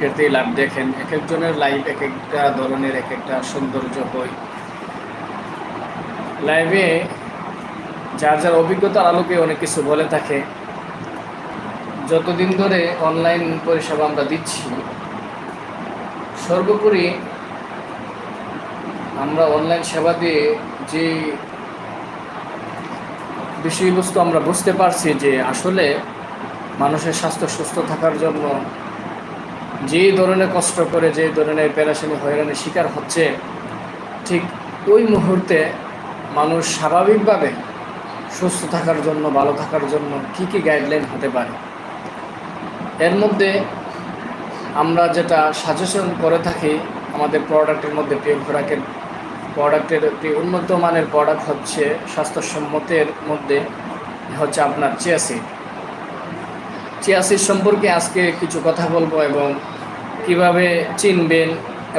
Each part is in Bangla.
ক্ষেত্রে লাইভ দেখেন, এক একজনের লাইভ এক একটা ধরনের, এক একটা সৌন্দর্য হয় লাইভে যার যার অভিজ্ঞতার আলোকে অনেক কিছু বলে থাকে। যতদিন ধরে অনলাইন পরিষেবা আমরা দিচ্ছি, সর্বোপরি আমরা অনলাইন সেবা দিয়ে যে বিষয়বস্তু আমরা বুঝতে পারছি যে আসলে মানুষের স্বাস্থ্য সুস্থ থাকার জন্য যে ধরনের কষ্ট করে যে ধরনের প্যারাশানি হয়রানির শিকার হচ্ছে, ঠিক ওই মুহূর্তে মানুষ স্বাভাবিকভাবে সুস্থ থাকার জন্য, ভালো থাকার জন্য কি কি গাইডলাইন হতে পারে? এর মধ্যে আমরা যেটা সাজেশন করে থাকি, আমাদের প্রোডাক্টের মধ্যে প্রিয় খোরাকের প্রোডাক্টের একটি উন্নত মানের প্রোডাক্ট হচ্ছে স্বাস্থ্যসম্মতের মধ্যে হচ্ছে আপনার চিয়াসিড চিয়াসিড সম্পর্কে আজকে কিছু কথা বলব এবং কীভাবে চিনবেন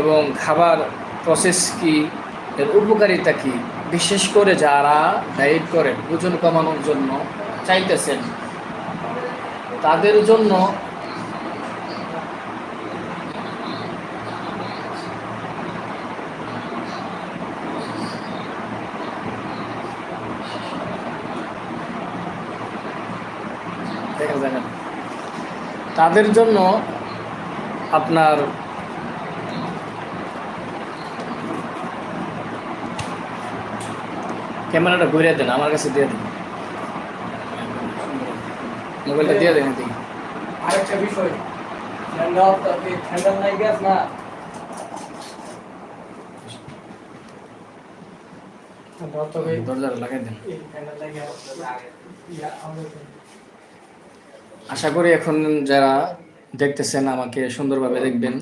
এবং খাবার প্রসেস কি, এর উপকারিতা কি? বিশেষ করে যারা ডায়েট করেন, ওজন কমানোর জন্য চাইতেছেন, তাদের জন্য তাদের জন্য আপনার ক্যামেরাটা ঘুরিয়ে দেন আমার কাছে দিয়ে দেন। মোবাইলটা দিয়ে দেন এদিকে। আরেকটা বিষয় ঠান্ডা ঠান্ডা নাই গ্যাস না? আশা করি এখন যারা দেখতেছেন, আমাকে সুন্দরভাবে দেখবেন।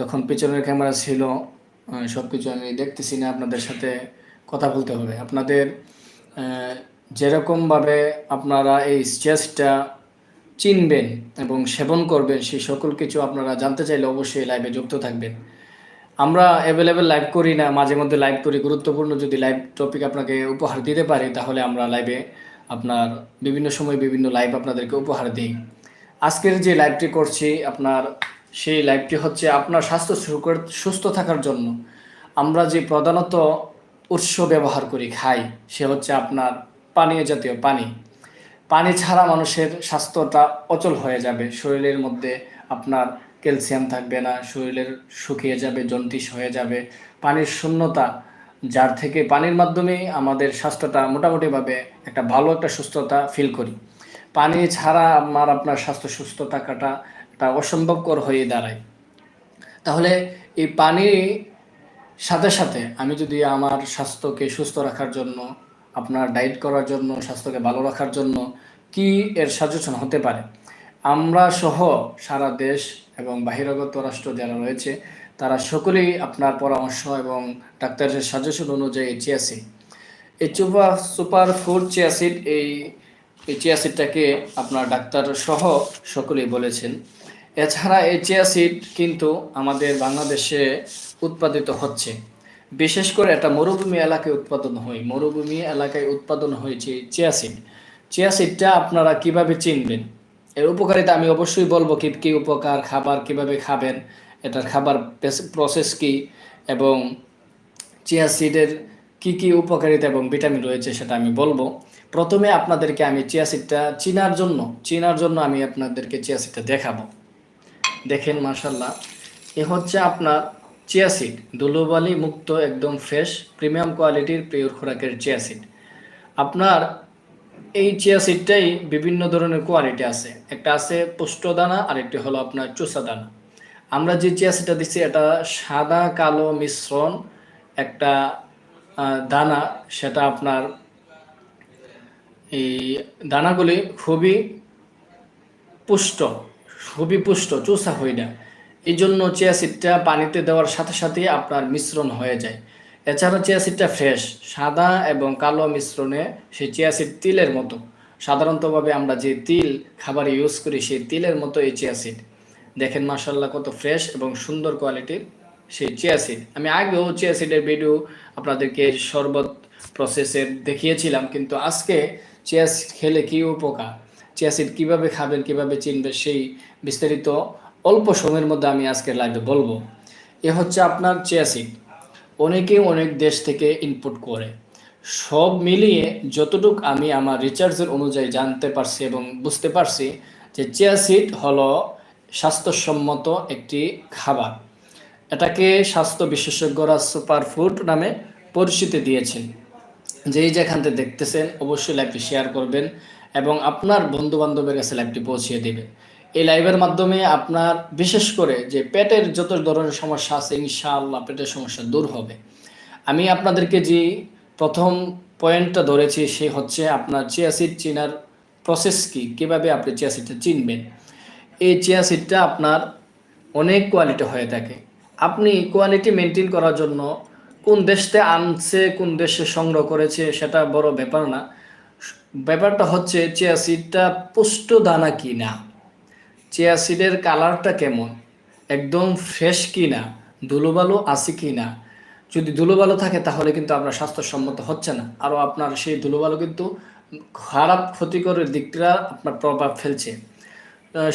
তখন পিছনের ক্যামেরা ছিল সব কিছু আমি দেখতেছি না, আপনাদের সাথে কথা বলতে হবে। আপনাদের যেরকমভাবে আপনারা এই স্ট্রেসটা চিনবেন এবং সেবন করবেন সেই সকল কিছু আপনারা জানতে চাইলে অবশ্যই লাইভে যুক্ত থাকবেন। আমরা অ্যাভেলেবেল লাইভ করি না, মাঝে মধ্যে লাইভ করি। গুরুত্বপূর্ণ যদি লাইভ টপিক আপনাকে উপহার দিতে পারি, তাহলে আমরা লাইভে আপনার বিভিন্ন সময় বিভিন্ন লাইভ আপনাদেরকে উপহার দিই। আজকের যে লাইভটি করছি, আপনার সেই লাইভটি হচ্ছে আপনার স্বাস্থ্য সুস্থ থাকার জন্য। আমরা যে প্রধানত উৎস ব্যবহার করি, খাই, সে হচ্ছে আপনার পানীয় জাতীয় পানি। পানি ছাড়া মানুষের স্বাস্থ্যটা অচল হয়ে যাবে। শরীরের মধ্যে আপনার ক্যালসিয়াম থাকবে না, শরীরের শুকিয়ে যাবে, জন্ডিস হয়ে যাবে। পানির শূন্যতা, যার থেকে পানির মাধ্যমেই আমাদের স্বাস্থ্যটা মোটামুটিভাবে একটা ভালো একটা সুস্থতা ফিল করি। পানি ছাড়া আমার আপনার স্বাস্থ্য সুস্থ থাকাটা একটা অসম্ভবকর হয়ে দাঁড়ায়। তাহলে এই পানি সাথে সাথে আমি যদি আমার স্বাস্থ্যকে সুস্থ রাখার জন্য, আপনার ডায়েট করার জন্য, স্বাস্থ্যকে ভালো রাখার জন্য কি এর সাজেশন হতে পারে? আমরা সহ সারা দেশ এবং বাহিরাগত রাষ্ট্র যারা রয়েছে, তারা সকলেই আপনার পরামর্শ এবং ডাক্তারের সাজেশন অনুযায়ী চিয়াসিড। এই সুপার সুপার ফুড চিয়াসিড এই এই চিয়াসিডটাকে আপনার ডাক্তার সহ সকলেই বলেছেন। এছাড়া এই চিয়াসিড কিন্তু আমাদের বাংলাদেশে উৎপাদিত হচ্ছে। বিশেষ করে এটা মরুভূমি এলাকায় উৎপাদন হয়। মরুভূমি এলাকায় উৎপাদন হয়েছে চিয়াসিড। চিয়াসিডটা আপনারা কীভাবে চিনবেন? এর উপকারিতা আমি অবশ্যই বলব কি, কী উপকার, খাবার কীভাবে খাবেন, এটার খাবার প্রসেস কি, এবং চিয়া সিডের কী কী উপকারিতা এবং ভিটামিন রয়েছে সেটা আমি বলব। প্রথমে আপনাদেরকে আমি চিয়া সিডটা চিনার জন্য চিনার জন্য আমি আপনাদেরকে চিয়া সিডটা দেখাবো। দেখেন মার্শাল্লাহ এ হচ্ছে আপনার চিয়া সিড ধুলোবালি মুক্ত, একদম ফ্রেশ, প্রিমিয়াম কোয়ালিটির, পিওর খোরাকের চিয়া সিড। আপনার এই চিয়া সিডটাই বিভিন্ন ধরনের কোয়ালিটি আছে। একটা আছে পুষ্টদানা আর একটি হলো আপনার চুষা দানা আমরা যে চিয়া সিডটা দিচ্ছি, এটা সাদা কালো মিশ্রণ একটা দানা, সেটা আপনার এই দানাগুলি খুবই পুষ্ট খুবই পুষ্ট, চুষা হয়ে না। এই জন্য চিয়া সিডটা পানিতে দেওয়ার সাথে সাথে আপনার মিশ্রণ হয়ে যায়। এছাড়া চিয়া সিডটা ফ্রেশ সাদা এবং কালো মিশ্রণে সেই চিয়া সিড তিলের মতো। সাধারণতভাবে আমরা যে তিল খাবার ইউজ করি, সেই তিলের মতো এই চিয়া সিড দেখেন মাসাল্লাহ কত ফ্রেশ এবং সুন্দর কোয়ালিটির সেই চিয়া সিড আমি আগেও চিয়া সিডের ভিডিও আপনাদেরকে শরবত প্রসেসের দেখিয়েছিলাম, কিন্তু আজকে চিয়া সিড খেলে কী উপকার? চিয়া সিড কীভাবে খাবেন, কীভাবে চিনবেন, সেই বিস্তারিত অল্প সময়ের মধ্যে আমি আজকে লাইভে বলব। এ হচ্ছে আপনার চেয়াসিড অনেকে অনেক দেশ থেকে ইনপুট করে। সব মিলিয়ে যতটুক আমি আমার রিচার্জের অনুযায়ী জানতে পারছি এবং বুঝতে পারছি যে চেয়াসিড হলো স্বাস্থ্যসম্মত একটি খাবার। এটাকে স্বাস্থ্য বিশেষজ্ঞরা সুপারফুড নামে পরিচিতি দিয়েছেন। যেই যেখান থেকে দেখতেছেন, অবশ্যই লাইভটি শেয়ার করবেন এবং আপনার বন্ধু বান্ধবের কাছে লাইভটি পৌঁছিয়ে দেবেন। এই লাইভের মাধ্যমে আপনার, বিশেষ করে যে পেটের যত ধরনের সমস্যা আছে, ইনশাআল্লাহ পেটের সমস্যা দূর হবে। আমি আপনাদেরকে যে প্রথম পয়েন্টটা ধরেছি, সে হচ্ছে আপনার চিয়াসিড চিনার প্রসেস কি? কীভাবে আপনি চিয়াসিডটা চিনবেন? এই চিয়াসিডটা আপনার অনেক কোয়ালিটি হয়ে থাকে। আপনি কোয়ালিটি মেনটেন করার জন্য কোন দেশতে আনছে, কোন দেশে সংগ্রহ করেছে সেটা বড় ব্যাপার না। ব্যাপারটা হচ্ছে চিয়া সিডটা পুষ্ট দানা কি না চিয়া সিডের কালারটা কেমন? একদম ফ্রেশ কি না ধুলোবালু আছে কি না যদি ধুলোবালু থাকে তাহলে কিন্তু আপনার স্বাস্থ্যসম্মত হচ্ছে না। আরও আপনার সেই ধুলোবালু কিন্তু খারাপ ক্ষতিকর দিকটা আপনার প্রভাব ফেলছে।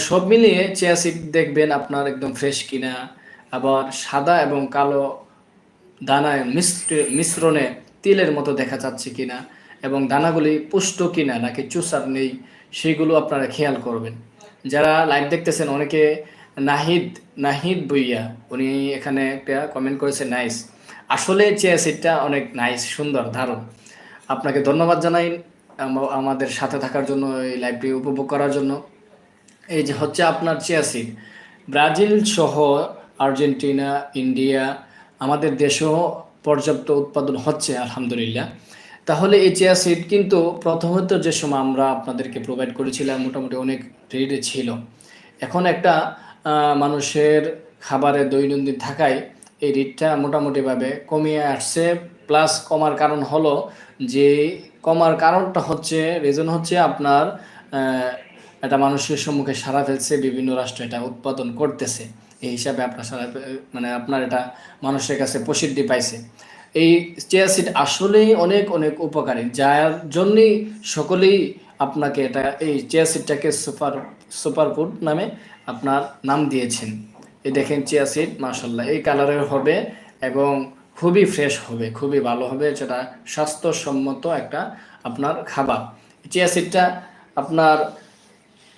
সব মিলিয়ে চিয়া সিড দেখবেন আপনার একদম ফ্রেশ কিনা, আবার সাদা এবং কালো দানায় মিশ্র- মিশ্রণে তিলের মতো দেখা যাচ্ছে কিনা এবং দানাগুলি পুষ্ট কিনা নাকি চুষার নেই, সেগুলো আপনারা খেয়াল করবেন। যারা লাইভ দেখতেছেন, অনেকে নাহিদ নাহিদ বইয়া উনি এখানে একটা কমেন্ট করেছে নাইস আসলে চেয়া সিটটা অনেক নাইস সুন্দর ধারণ আপনাকে ধন্যবাদ জানাই আমাদের সাথে থাকার জন্য, এই লাইভটি উপভোগ করার জন্য। এই যে হচ্ছে আপনার চিয়াসিড ব্রাজিল সহ আর্জেন্টিনা, ইন্ডিয়া আমাদের দেশেও পর্যাপ্ত উৎপাদন হচ্ছে, আলহামদুলিল্লাহ। তাহলে এই চিয়াসিড কিন্তু প্রথমত যে সময় আমরা আপনাদেরকে প্রোভাইড করেছিলাম, মোটামুটি অনেক রেটে ছিল। এখন একটা মানুষের খাবারে দৈনন্দিন থাকায় এই রেটটা মোটামুটিভাবে কমিয়ে আসছে। প্লাস কমার কারণ হলো যে, কমার কারণটা হচ্ছে রিজন হচ্ছে আপনার এটা মানুষের সম্মুখে সারা ফেলছে, বিভিন্ন রাষ্ট্র এটা উৎপাদন করতেছে। এই হিসাবে আপনার মানে আপনার এটা মানুষের কাছে প্রসিদ্ধি পাইছে। এই চিয়াসিড আসলেই অনেক অনেক উপকারী। যার জন্যই সকলেই আপনাকে এটা, এই চিয়াসিডটাকে সুপার সুপার ফুড নামে আপনার নাম দিয়েছেন। এই দেখেন চিয়াসিড মার্শাল্লাহ এই কালারের হবে এবং খুবই ফ্রেশ হবে, খুবই ভালো হবে। যেটা স্বাস্থ্যসম্মত একটা আপনার খাবার। চিয়াসিডটা আপনার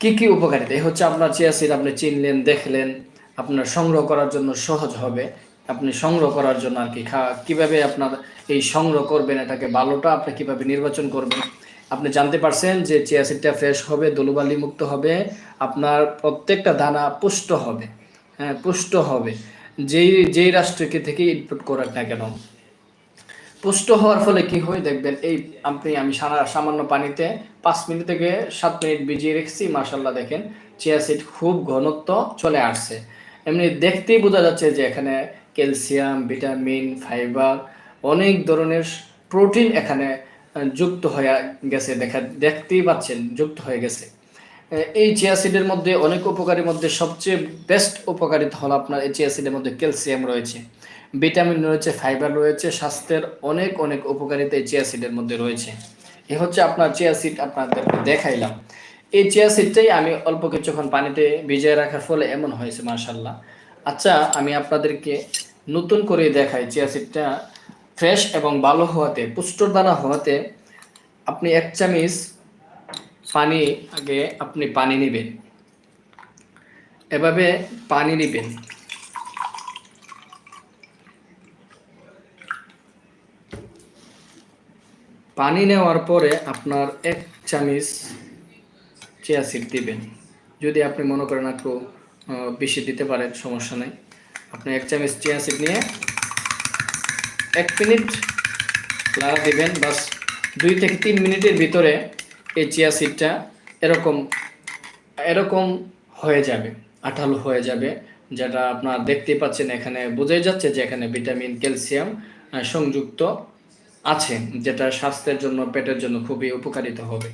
কি কি উপকারিতা? এই হচ্ছে আপনার চিয়া সিড আপনি চিনলেন, দেখলেন আপনার সংগ্রহ করার জন্য সহজ হবে। আপনি সংগ্রহ করার জন্য আর কি কীভাবে আপনার এই সংগ্রহ করবেন, এটাকে ভালোটা আপনি কীভাবে নির্বাচন করবেন? আপনি জানতে পারছেন যে চিয়া সিডটা ফ্রেশ হবে, দলুবালি মুক্ত হবে, আপনার প্রত্যেকটা দানা পুষ্ট হবে। হ্যাঁ পুষ্ট হবে। যেই যেই রাষ্ট্রকে থেকে ইনপুট করার না কেন। পুষ্ট হওয়ার ফলে কি হয় দেখবেন, এই আপনি, আমি সারা, সামান্য পানিতে পাঁচ মিনিট থেকে সাত মিনিট ভিজিয়ে রেখেছি মার্শাল্লাহ দেখেন, চিয়া সিড খুব ঘনত্ব চলে আসছে। এমনি দেখতেই বোঝা যাচ্ছে যে এখানে ক্যালসিয়াম, ভিটামিন, ফাইবার অনেক ধরনের প্রোটিন এখানে যুক্ত হয়ে গেছে। দেখা, দেখতেই পাচ্ছেন, যুক্ত হয়ে গেছে। এই চিয়া সিডের মধ্যে অনেক উপকারীর মধ্যে সবচেয়ে বেস্ট উপকারিতা হলো আপনার এই চিয়া সিডের মধ্যে ক্যালসিয়াম রয়েছে। ভিটামিন রয়েছে, ফাইবার রয়েছে, স্বাস্থ্যের অনেক অনেক উপকারিতা এই চিয়া সিডের মধ্যে রয়েছে। এ হচ্ছে আপনার চিয়া সিড আপনাদেরকে দেখাইলাম। এই চিয়া সিডটাই আমি অল্প কিছুক্ষণ পানিতে ভিজিয়ে রাখার ফলে এমন হয়েছে মার্শাল্লাহ আচ্ছা আমি আপনাদেরকে নতুন করে দেখাই চিয়া সিডটা ফ্রেশ এবং ভালো হওয়াতে, পুষ্টর দানা হওয়াতে আপনি এক চামিচ পানি আগে আপনি পানি নেবেন। এভাবে পানি নেবেন। পানি নেওয়ার পরে আপনার এক চামিচ চিয়া সিড দিবেন। যদি আপনি মনে করেন একটু বেশি দিতে পারেন, সমস্যা নেই। আপনি এক চামিচ চিয়া সিড নিয়ে এক মিনিট লাড়া দিবেন, বাস দুই থেকে তিন মিনিটের ভিতরে এই চিয়া সিডটা এরকম এরকম হয়ে যাবে, আঠালো হয়ে যাবে, যেটা আপনার দেখতেই পাচ্ছেন এখানে, বোঝাই যাচ্ছে যে এখানে ভিটামিন, ক্যালসিয়াম সংযুক্ত আছে, যেটা স্বাস্থ্যের জন্য, পেটের জন্য খুবই উপকারিত হবে।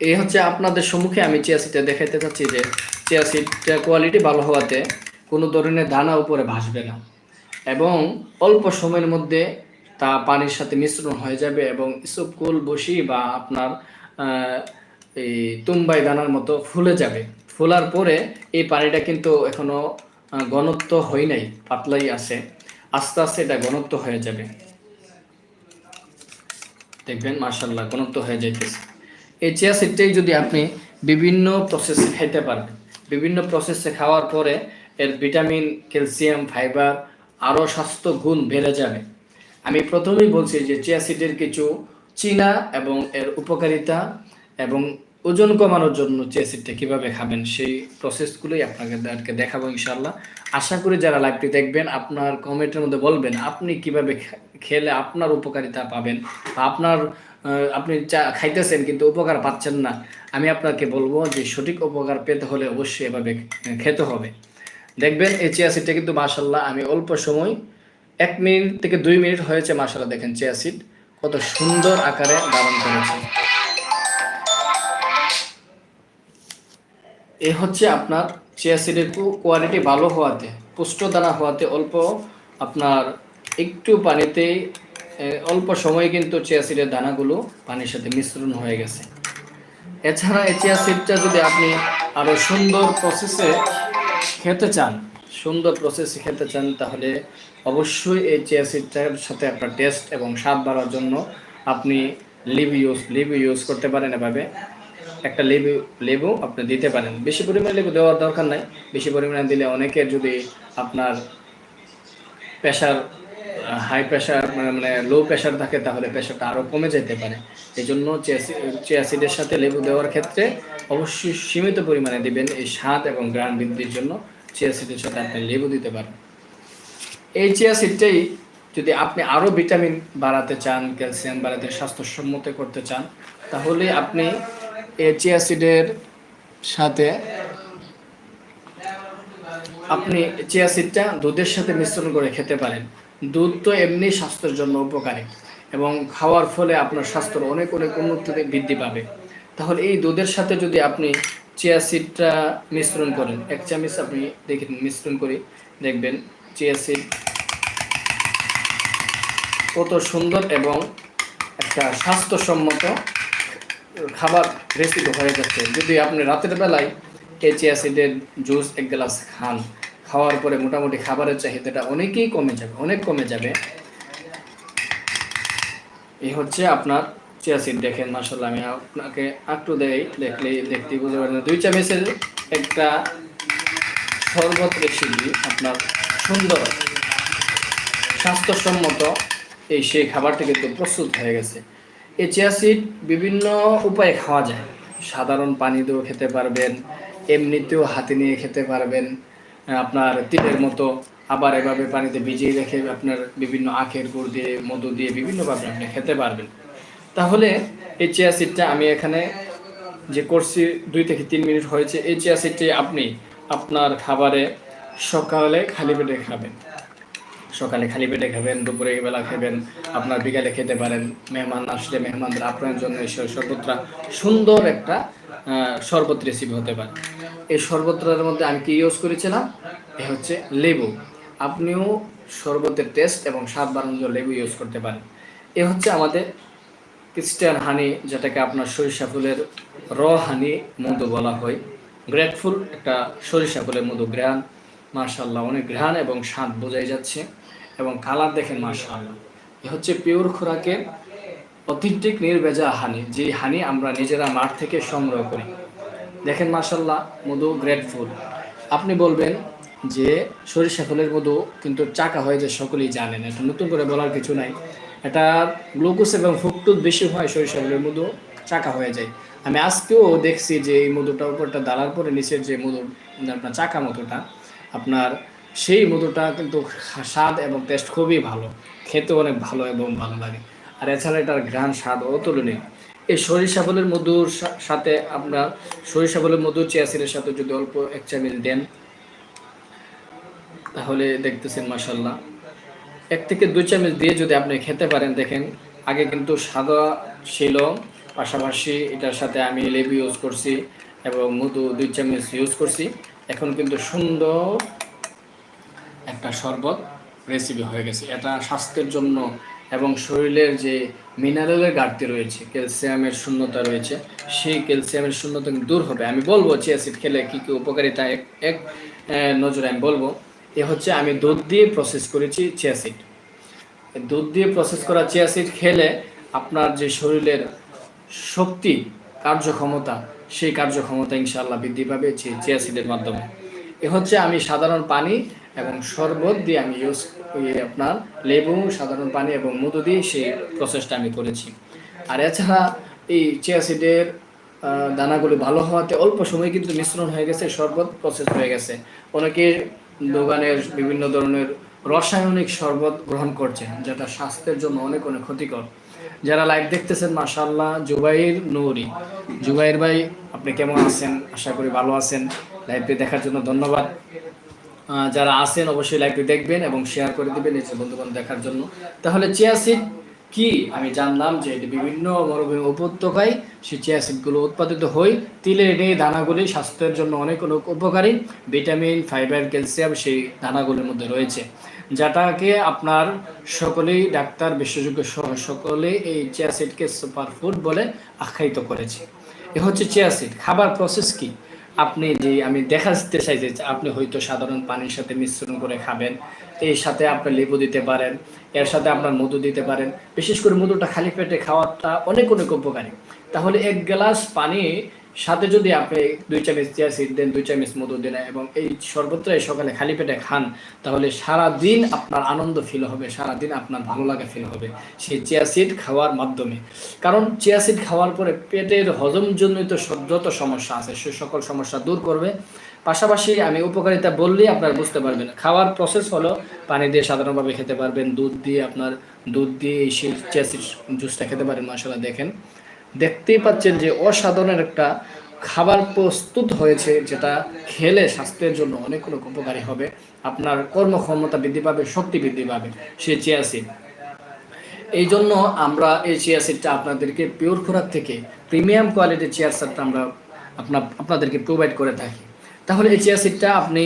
এই হচ্ছে আপনাদের সম্মুখে আমি চিয়া সিডটা দেখাইতে চাচ্ছি যে চিয়া সিডটা কোয়ালিটি ভালো হওয়াতে কোনো ধরনের দানা উপরে ভাসবে না। এবং অল্প সময়ের মধ্যে তা পানির সাথে মিশ্রণ হয়ে যাবে এবং ইসবকুল বসি বা আপনার এই তুম্বাই দানার মতো ফুলে যাবে। ফোলার পরে এই পানিটা কিন্তু এখনও আহ, ঘনত্ব হয় নাই পাতলাই আছে। আস্তে আস্তে এটা ঘনত্ব হয়ে যাবে। দেখবেন মার্শাল্লাহ ঘনত্ব হয়ে যাইতেছে। এই চিয়া সিডটাই যদি আপনি বিভিন্ন প্রসেসে খাইতে পারেন। বিভিন্ন প্রসেসে খাওয়ার পরে এর ভিটামিন ক্যালসিয়াম ফাইবার আরও স্বাস্থ্য গুণ বেড়ে যাবে। আমি প্রথমেই বলছি যে চিয়া সিডের কিছু চীনা এবং এর উপকারিতা এবং ওজন কমানোর জন্য চিয়া সিডটা কীভাবে খাবেন সেই প্রসেসগুলোই আপনাকে দেখাবো ইনশাল্লাহ আশা করি যারা লাইভটি দেখবেন, আপনার কমেন্টের মধ্যে বলবেন, আপনি কীভাবে খেলে আপনার উপকারিতা পাবেন বা আপনার আপনি চা খাইতেছেন কিন্তু উপকার পাচ্ছেন না। আমি আপনাকে বলব যে সঠিক উপকার পেতে হলে অবশ্যই এভাবে খেতে হবে। দেখবেন এই চিয়া সিডটা কিন্তু মাশাল্লাহ আমি অল্প সময় এক মিনিট থেকে দুই মিনিট হয়েছে মাশাল্লাহ দেখেন চিয়া সিড কত সুন্দর আকারে ধারণ করেছে। এ হচ্ছে আপনার চিয়া সিডের কোয়ালিটি ভালো হওয়াতে পুষ্ট দানা হওয়াতে অল্প আপনার একটু পানিতে এ, অল্প সময়ে কিন্তু চিয়া দানাগুলো পানির সাথে মিশ্রণ হয়ে গেছে। এছাড়া এই চিয়া যদি আপনি আরও সুন্দর প্রসেসে খেতে চান, সুন্দর প্রসেসে খেতে চান, তাহলে অবশ্যই এই চিয়া সিডটার সাথে আপনার টেস্ট এবং স্বাদ বাড়ার জন্য আপনি লিভ ইউজ লিভ ইউজ করতে পারেন এভাবে। একটা লেবু লেবু আপনি দিতে পারেন। বেশি পরিমাণে লেবু দেওয়ার দরকার নাই। বেশি পরিমাণে দিলে অনেকের যদি আপনার প্রেশার হাই প্রেশার মানে মানে লো প্রেশার থাকে, তাহলে প্রেশারটা আরও কমে যেতে পারে। এই জন্য চিয়াসিডের সাথে লেবু দেওয়ার ক্ষেত্রে অবশ্যই সীমিত পরিমাণে দিবেন এই স্বাদ এবং গ্রান বৃদ্ধির জন্য চিয়াসিডের সাথে আপনি লেবু দিতে পারেন। এই চিয়াসিডটাই যদি আপনি আরও ভিটামিন বাড়াতে চান ক্যালসিয়াম বাড়াতে, স্বাস্থ্যসম্মত করতে চান, তাহলে আপনি এই চিয়াসিডের সাথে আপনি চিয়া সিডটা দুধের সাথে মিশ্রণ করে খেতে পারেন। দুধ তো এমনি স্বাস্থ্যের জন্য উপকারী এবং খাওয়ার ফলে আপনার স্বাস্থ্যের অনেক অনেক উন্নতি বৃদ্ধি পাবে। তাহলে এই দুধের সাথে যদি আপনি চিয়া সিডটা মিশ্রণ করেন, এক চামচ আপনি দেখেন, মিশ্রণ করে দেখবেন চিয়া সিড কত সুন্দর এবং একটা স্বাস্থ্যসম্মত খাবার রেসিপি হয়ে যাচ্ছে। যদি আপনি রাতের বেলায় এই চিয়া সিডের জুস এক গ্লাস খান খাওয়ার পরে মোটামুটি খাবারের চাহিদাটা অনেকেই কমে যাবে, অনেক কমে যাবে। এই হচ্ছে আপনার চিয়া দেখেন মাসাল্লাহ আমি আপনাকে একটু দেই দেখলে দেখতে বুঝতে পারেন দুই চামচের একটা শরবত রেসিপি আপনার সুন্দর, স্বাস্থ্যসম্মত এই সেই খাবারটি কিন্তু প্রস্তুত হয়ে গেছে। এই চিয়া সিড বিভিন্ন উপায়ে খাওয়া যায়। সাধারণ পানি দিয়েও খেতে পারবেন, এমনিতেও হাতে নিয়ে খেতে পারবেন। আপনার তিলের মতো আবার এভাবে পানিতে ভিজিয়ে রেখে আপনার বিভিন্ন আখের গুড় দিয়ে, মধু দিয়ে বিভিন্নভাবে আপনি খেতে পারবেন। তাহলে এই চেয়া সিটটা আমি এখানে যে করছি, দুই থেকে তিন মিনিট হয়েছে, এই চেয়া সিটটি আপনি আপনার খাবারে সকালে খালি পেটে খাবেন। সকালে খালি পেটে খাবেন, দুপুরে বেলা খাবেন, আপনার বিকালে খেতে পারেন। মেহমান আসলে মেহমানদের আপনার জন্য এই শরবতটা সুন্দর একটা শরবত রেসিপি হতে পারে। এই শরবতটার মধ্যে আমি কি ইউজ করেছিলাম? এ হচ্ছে লেবু। আপনিও শরবতের টেস্ট এবং স্বাদ বাড়ানোর জন্য লেবু ইউজ করতে পারেন। এ হচ্ছে আমাদের ক্রিস্টিয়ান হানি যেটাকে আপনার সরিষা ফুলের র হানি মধু বলা হয়। গ্রেটফুল একটা সরিষা ফুলের মধু গ্রান মার্শাল্লাহ অনেক ঘ্রাণ এবং স্বাদ বোঝাই যাচ্ছে। কালার দেখেন মার্শাল্লাহ এ হচ্ছে পিওর খোরাকের অথেন্টিক নির্ভেজা হানি যে হানি আমরা নিজেরা মাঠ থেকে সংগ্রহ করি। দেখেন মার্শাল্লাহ মধু গ্রেটফুল আপনি বলবেন যে সরিষা ফুলের মধু কিন্তু চাকা হয়ে যে সকলেই জানেন, এটা নতুন করে বলার কিছু নাই। এটা গ্লুকোজ এবং ফ্রুক্টোজ বেশি হয় সরিষা ফুলের মধু, চাকা হয়ে যায়। আমি আজকেও দেখছি যে এই মধুটা উপরটা দাঁড়ার পরে নিচের যে মধু, আপনার চাকা মধুটা, আপনার সেই মধুটা কিন্তু স্বাদ এবং টেস্ট খুবই ভালো। খেতে অনেক ভালো এবং ভালো লাগে। আর এছাড়া এটার ঘ্রাণ স্বাদ অতুলনীয় এই সরিষা ফুলের মধুর সাথে আপনার সরিষা ফুলের মধু চিয়াসিরের সাথে যদি অল্প এক চামচ দেন, তাহলে দেখতেছেন মাসাল্লাহ এক থেকে দুই চামচ দিয়ে যদি আপনি খেতে পারেন, দেখেন, আগে কিন্তু সাদা ছিল। পাশাপাশি এটার সাথে আমি লেবু ইউজ করছি এবং মধু দুই চামচ ইউজ করছি। এখন কিন্তু সুন্দর একটা শরবত রেসিপি হয়ে গেছে। এটা স্বাস্থ্যের জন্য এবং শরীরের যে মিনারেলের ঘাটতি রয়েছে ক্যালসিয়ামের শূন্যতা রয়েছে, সেই ক্যালসিয়ামের শূন্যতা দূর হবে। আমি বলব চিয়াসিড খেলে কী কী উপকারিতা এক এক নজরে আমি বলব। এ হচ্ছে আমি দুধ দিয়ে প্রসেস করেছি চিয়াসিড দুধ দিয়ে প্রসেস করা চিয়াসিড খেলে আপনার যে শরীরের শক্তি, কার্যক্ষমতা, সেই কার্যক্ষমতা ইনশাআল্লাহ বৃদ্ধি পাবে চিয়াসিডের মাধ্যমে। এ হচ্ছে আমি সাধারণ পানি এবং শরবত দিয়ে আমি ইউজ আপনার লেবু, সাধারণ পানি এবং মধু দিয়ে সেই প্রসেসটা আমি করেছি। আর এছাড়া এই চিয়াসিডের দানাগুলি ভালো হওয়াতে অল্প সময় কিন্তু মিশ্রণ হয়ে গেছে, শরবত প্রসেস হয়ে গেছে। অনেকে দোকানের বিভিন্ন ধরনের রাসায়নিক শরবত গ্রহণ করছেন, যেটা স্বাস্থ্যের জন্য অনেক অনেক ক্ষতিকর। যারা লাইভ দেখতেছেন মাশাল্লাহ জুবাইর নৌরি। জুবাইর ভাই, আপনি কেমন আছেন? আশা করি ভালো আছেন। লাইভটি দেখার জন্য ধন্যবাদ। যারা আছেন অবশ্যই লাইভটি দেখবেন এবং শেয়ার করে দিবেন নিজের বন্ধু বান্ধব দেখার জন্য। তাহলে চিয়াসিড কি? আমি জানলাম যে এটি বিভিন্ন মরুভূমি উপত্যকায় সেই চিয়াসিডগুলো উৎপাদিত হয়। তিলের এই দানাগুলি স্বাস্থ্যের জন্য অনেক অনেক উপকারী। ভিটামিন ফাইবার ক্যালসিয়াম সেই দানাগুলির মধ্যে রয়েছে। যেটাকে আপনার সকলেই ডাক্তার, বিশেষজ্ঞ সহ সকলে এই চিয়াসিডকে সুপার ফুড বলে আখ্যায়িত করেছে। এ হচ্ছে চিয়াসিড খাবার প্রসেস কি? আপনি যে আমি দেখা দিতে চাই যে আপনি হয়তো সাধারণ পানির সাথে মিশ্রণ করে খাবেন এর সাথে আপনি লেবু দিতে পারেন, এর সাথে আপনার মধু দিতে পারেন। বিশেষ করে মধুটা খালি পেটে খাওয়াটা অনেক অনেক উপকারী। তাহলে এক গ্লাস পানি সাথে যদি আপনি দুই চামচ চিয়াসিড দেন, দুই চামচ মধু দেন এবং এই সর্বত্রই সকালে খালি পেটে খান, তাহলে সারা দিন আপনার আনন্দ ফিল হবে সারা দিন আপনার ভালো লাগা ফিল হবে সেই চিয়াসিড খাওয়ার মাধ্যমে। কারণ চিয়াসিড খাওয়ার পরে পেটের হজমজনিত স- যত সমস্যা আছে, সে সকল সমস্যা দূর করবে। পাশাপাশি আমি উপকারিতা বললেই আপনারা বুঝতে পারবেন, খাওয়ার প্রসেস হলো পানি দিয়ে সাধারণভাবে খেতে পারবেন, দুধ দিয়ে আপনার, দুধ দিয়ে এই সেই চিয়াসিড জুসটা খেতে পারেন মশলা দেখেন। দেখতেই পাচ্ছেন যে অসাধারণ একটা খাবার প্রস্তুত হয়েছে, যেটা খেলে স্বাস্থ্যের জন্য অনেক অনেক উপকারী হবে। আপনার কর্মক্ষমতা বৃদ্ধি পাবে, শক্তি বৃদ্ধি পাবে সে চিয়াসিড এই জন্য আমরা এই চেয়ার সেটটা আপনাদেরকে পিওর খোরাক থেকে প্রিমিয়াম কোয়ালিটির চেয়ার সেটটা আমরা আপনার, আপনাদেরকে প্রোভাইড করে থাকি। তাহলে এই চেয়ার সেটটা আপনি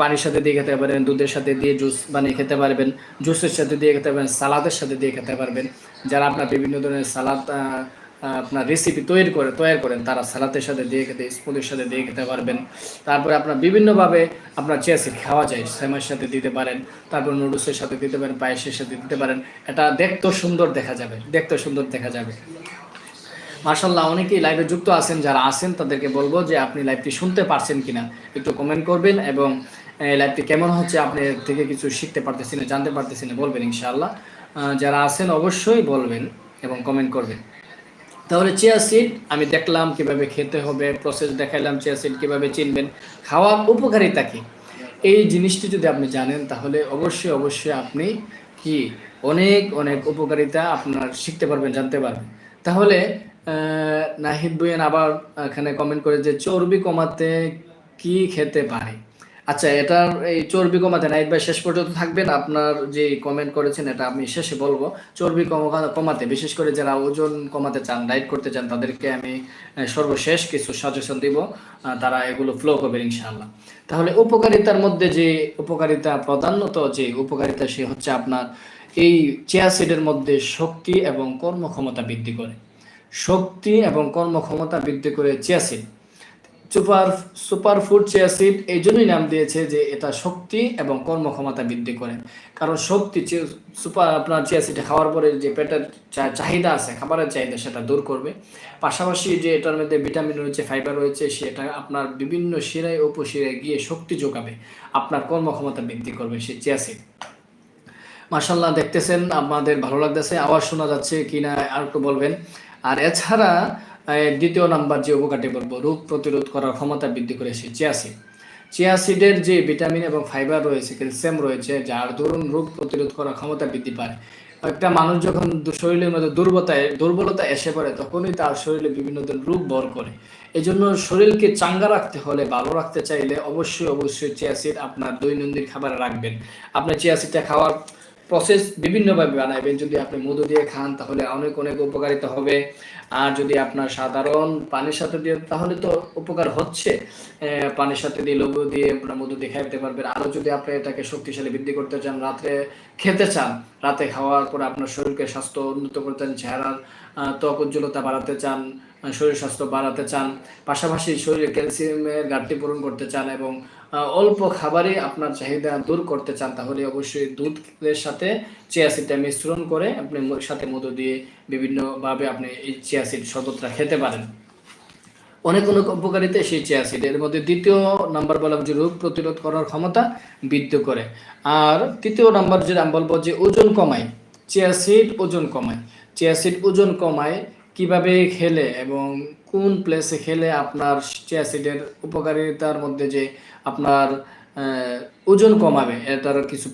পানির সাথে দিয়ে খেতে পারবেন দুধের সাথে দিয়ে জুস বানিয়ে খেতে পারবেন জুসের সাথে দিয়ে খেতে পারবেন সালাদের সাথে দিয়ে খেতে পারবেন। যারা আপনার বিভিন্ন ধরনের সালাদ আপনার রেসিপি তৈরি করে তৈরি করেন। তারা সালাদের সাথে দিয়ে খেতে স্পুনের সাথে দিয়ে খেতে পারবেন। তারপরে আপনার বিভিন্নভাবে আপনার চেয়াসি খাওয়া যায়। সেমার সাথে দিতে পারেন তারপর নুডলসের সাথে দিতে পারেন পায়েসের সাথে দিতে পারেন। এটা দেখতেও সুন্দর দেখা যাবে দেখতেও সুন্দর দেখা যাবে। মার্শাল্লাহ অনেকেই লাইভে যুক্ত আছেন যারা আছেন তাদেরকে বলব যে আপনি লাইভটি শুনতে পারছেন কিনা। একটু কমেন্ট করবেন এবং লাইভটি কেমন হচ্ছে আপনি থেকে কিছু শিখতে পারতেছেন জানতে পারতেছেন বলবেন ইনশাআল্লাহ। আহ, যারা আছেন অবশ্যই বলবেন এবং কমেন্ট করবেন। তাহলে চিয়া সিড আমি দেখলাম কীভাবে খেতে হবে প্রসেস দেখাইলাম চিয়া সিড কীভাবে চিনবেন খাওয়ার উপকারিতা কি? এই জিনিসটি যদি আপনি জানেন, তাহলে অবশ্যই অবশ্যই আপনি কি অনেক অনেক উপকারিতা আপনার শিখতে পারবেন, জানতে পারবেন। তাহলে নাহিদ বইয়েন আবার এখানে কমেন্ট করে যে, চর্বি কমাতে কি খেতে পারে? আচ্ছা এটার এই চর্বি কমাতে নাইট ভাই শেষ পর্যন্ত থাকবেন আপনার যে কমেন্ট করেছেন এটা আমি শেষে বলব। চর্বি কমা- কমাতে, বিশেষ করে যারা ওজন কমাতে চান ডায়েট করতে চান, তাদেরকে আমি সর্বশেষ কিছু সাজেশন দিব। তারা এগুলো ফ্লো করবে ইনশাআল্লাহ। তাহলে উপকারিতার মধ্যে যে উপকারিতা প্রধানত যে উপকারিতা সে হচ্ছে আপনার এই চেয়া সিডের মধ্যে শক্তি এবং কর্মক্ষমতা বৃদ্ধি করে। শক্তি এবং কর্মক্ষমতা বৃদ্ধি করে chia seed super super food chia seed এই জন্যই নাম দিয়েছে যে এটা শক্তি এবং কর্মক্ষমতা বৃদ্ধি করে। কারণ শক্তি সুপার আপনার চিয়াসিড খাওয়ার পরে যে পেটের চাহিদা আছে, খাবারের চাহিদা সেটা দূর করবে। পাশাপাশি যে এটার মধ্যে ভিটামিন রয়েছে, ফাইবার রয়েছে, সেটা আপনার বিভিন্ন শিরায়, উপশিরায় গিয়ে শক্তি যোগাবে। আপনার কর্মক্ষমতা বৃদ্ধি করবে সেই চিয়াসিড মার্শাল্লাহ দেখতেছেন, আমাদের ভালো লাগতেছে। আওয়াজ শোনা যাচ্ছে কিনা আর একটু বলবেন। আর এছাড়া দ্বিতীয় নাম্বার যে উপকারটি বলব, রোগ প্রতিরোধ করার ক্ষমতা বৃদ্ধি করে সে চিয়াসিড। চিয়াসিডের যে ভিটামিন এবং ফাইবার রয়েছে, ক্যালসিয়াম রয়েছে, যার দরুন রোগ প্রতিরোধ করার ক্ষমতা বৃদ্ধি পায়। একটা মানুষ যখন শরীরের মধ্যে দুর্বলতায়, দুর্বলতা এসে পড়ে, তখনই তার শরীরে বিভিন্ন ধরনের রোগ বর করে। এই জন্য শরীরকে চাঙ্গা রাখতে হলে, ভালো রাখতে চাইলে অবশ্যই অবশ্যই চিয়াসিড আপনার দৈনন্দিন খাবারে রাখবেন। আপনার চিয়াসিডটা খাওয়ার প্রসেস বিভিন্নভাবে বানাবেন যদি আপনি মধু দিয়ে খান, তাহলে অনেক অনেক উপকারিতা হবে। আর যদি আপনার সাধারণ পানির সাথে দিয়ে, তাহলে তো উপকার হচ্ছে। পানির সাথে দিয়ে লবু দিয়ে আপনার মধু দিয়ে খাইতে পারবেন। আরও যদি আপনি এটাকে শক্তিশালী বৃদ্ধি করতে চান, রাত্রে খেতে চান, রাতে খাওয়ার পর আপনার শরীরকে স্বাস্থ্য উন্নত করতে চান চেহারার ত্বক উজ্জ্বলতা বাড়াতে চান শরীর স্বাস্থ্য বাড়াতে চান, পাশাপাশি শরীরে ক্যালসিয়ামের ঘাটতি পূরণ করতে চান এবং অল্প খাবারে আপনার চাহিদা দূর করতে চান, তাহলে অবশ্যই দুধের সাথে চিয়া সিডটা মিশ্রণ করে আপনি সাথে মধু দিয়ে বিভিন্নভাবে আপনি এই চিয়া সিড শরবতটা খেতে পারেন। অনেক অনেক উপকারিতা সেই চিয়া সিড এর মধ্যে দ্বিতীয় নাম্বার বললাম যে রোগ প্রতিরোধ করার ক্ষমতা বৃদ্ধি করে। আর তৃতীয় নাম্বার যেটা আমি বলব যে ওজন কমায় চিয়া সিড ওজন কমায়। চিয়া সিড ওজন কমায় কীভাবে খেলে এবং কোন প্লেসে খেলে আপনার চিয়া সিডের উপকারিতার মধ্যে যে আপনার ওজন কমাবে এটার কিছু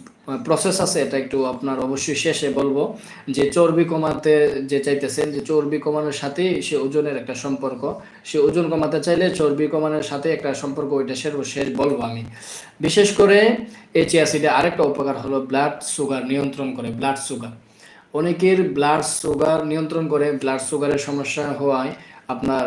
প্রসেস আছে? এটা একটু আপনার অবশ্যই শেষে বলব যে চর্বি কমাতে যে চাইতেছেন, যে চর্বি কমানোর সাথে সে ওজনের একটা সম্পর্ক। সে ওজন কমাতে চাইলে চর্বি কমানোর সাথে একটা সম্পর্ক, ওইটা শেষ শেষ বলব আমি। বিশেষ করে এই চিয়াসিডে আরেকটা উপকার হলো ব্লাড সুগার নিয়ন্ত্রণ করে ব্লাড সুগার অনেকের ব্লাড সুগার নিয়ন্ত্রণ করে ব্লাড সুগারের সমস্যা হওয়ায় আপনার